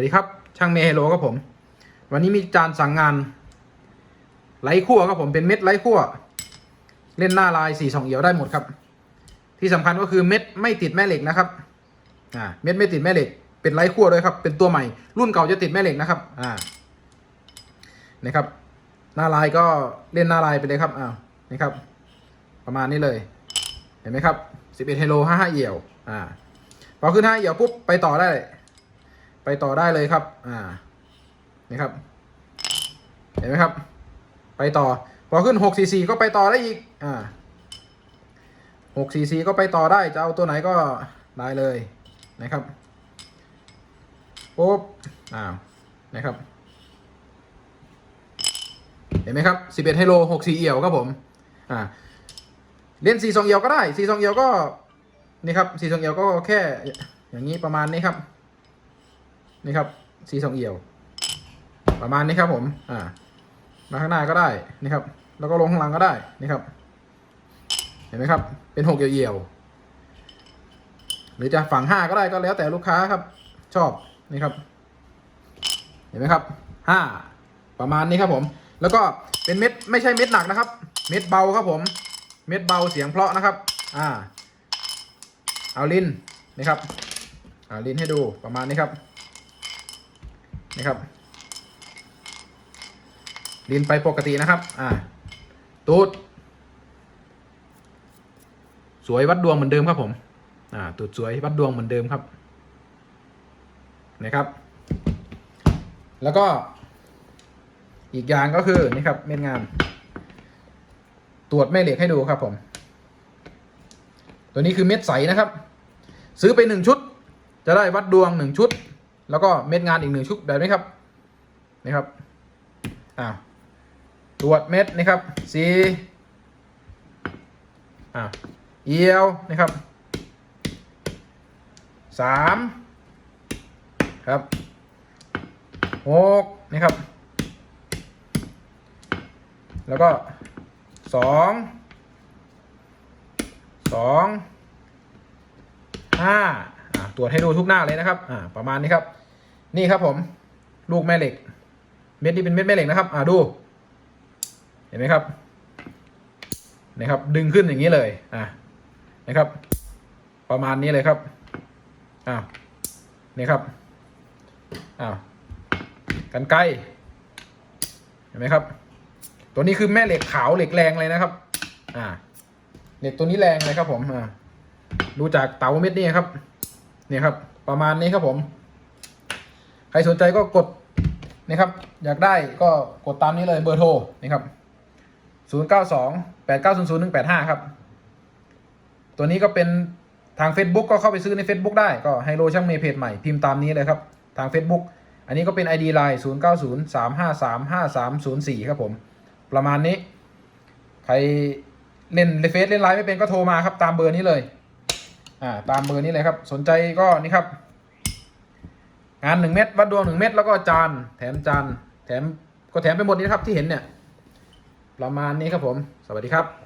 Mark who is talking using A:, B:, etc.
A: สวัสดีครับ ช่างเมย์เฮโลครับผม วันนี้มีจานสั่งงานไร้ขั้วครับผมเป็นเม็ดไร้ขั้วเล่นหน้าลายสี่สองเอี่ยวได้หมดครับ ที่สำคัญก็คือเม็ดไม่ติดแม่เหล็กนะครับอ่าเม็ดไม่ติดแม่เหล็ก เป็นไร้ขั้วด้วยครับ เป็นตัวใหม่ รุ่นเก่าจะติดแม่เหล็กนะครับอ่านะครับ หน้าลายก็เล่นหน้าลายไปเลยครับอ้านี่ครับ ประมาณนี้เลย เห็นไหมครับสิบเอ็ดเฮโลห้าห้าเอี่ยวอ่าพอขึ้นห้าเอี่ยวปุ๊บไปต่อได้ ไปต่อได้เลยครับ อ่า นี่ครับ เห็นไหมครับ ไปต่อ พอขึ้นหกซีซีก็ไปต่อได้อีก อ่าหกซีซีก็ไปต่อได้ จะเอาตัวไหนก็ได้เลยนะครับปุ๊บ อ้าว นะครับ เห็นไหมครับสิบเอ็ดไฮโลหกสี่เอี่ยวครับผม อ่า เล่นสี่สองเอี่ยวก็ได้สี่สองเอี่ยวก็ นี่ครับสี่สองเอี่ยวก็แค่อย่างนี้ประมาณนี้ครับ นี่ครับสีสองเอี่ยว ประมาณนี้ครับผมอ่ามาข้างหน้าก็ได้นี่ครับ แล้วก็ลงข้างหลังก็ได้นี่ครับ เห็นไหมครับ เป็นหกเอี่ยวๆหรือจะฝั่งห้าก็ได้ก็แล้วแต่ลูกค้าครับ ชอบนี่ครับ เห็นไหมครับห้าประมาณนี้ครับผม แล้วก็เป็นเม็ดไม่ใช่เม็ดหนักนะครับ เม็ดเบาครับผม เม็ดเบาเสียงเพราะนะครับ อ่า เอาลิ้นนี่ครับ เอาลิ้นให้ดูประมาณนี้ครับ นี่ครับลินไปปกตินะครับ อ่า ตูด สวยวัดดวงเหมือนเดิมครับผม อ่า ตูดสวยวัดดวงเหมือนเดิมครับ นะครับ แล้วก็ อีกอย่างก็คือนี่ครับ เม็ดงาน ตรวจแม่เหล็กให้ดูครับผม ตัวนี้คือเม็ดใสนะครับ ซื้อไปหนึ่งชุด จะได้วัดดวงหนึ่งชุด แล้วก็เม็ดงานอีกหนึ่งชุดแบบนี้ครับนี่ครับอ่าตรวจเม็ดนี่ครับสีอ่าเอียวนี่ครับสามครับหกนี่ครับ แล้วก็สองสองห้าอ่าตรวจให้ดูทุกหน้าเลยนะครับอ่าประมาณนี้ครับ นี่ครับผม ลูกแม่เหล็ก เม็ดนี้เป็นเม็ดแม่เหล็กนะครับ อ่าดู เห็นไหมครับนะครับ ดึงขึ้นอย่างนี้เลย อ่านะครับ ประมาณนี้เลยครับอ้าวนี่ครับอ้าวกันไกลเห็นไหมครับ ตัวนี้คือแม่เหล็กขาวเหล็กแรงเลยนะครับ อ่า เหล็กตัวนี้แรงเลยครับผมอ่าดูจากเตาเม็ดนี้ครับ เนี่ยครับ ประมาณนี้ครับผม ใครสนใจก็กดนะครับ อยากได้ก็กดตามนี้เลยเบอร์โทรนะครับศูนย์เก้าสองแปดเก้าศูนย์ศูนย์หนึ่งแปดห้าครับ ตัวนี้ก็เป็นทาง Facebook ก็เข้าไปซื้อใน Facebook ได้ก็ไฮโลช่างเมย์เพจใหม่พิมพ์ตามนี้เลยครับ ทาง Facebook อันนี้ก็เป็น ID Line 0 9 0 3 5 3 5 3 0 4 ครับผม ประมาณนี้ ใครเล่นเฟซเล่นไลน์ไม่เป็นก็โทรมาครับ ตามเบอร์นี้เลย อ่า ตามเบอร์นี้เลยครับ สนใจก็นี่ครับ งานหนึ่งเม็ดวัดดวงหนึ่งเม็ดแล้วก็จานแถมจานแถมก็แถมไปหมดนี้นะครับที่เห็นเนี่ย ประมาณนี้ครับผม สวัสดีครับ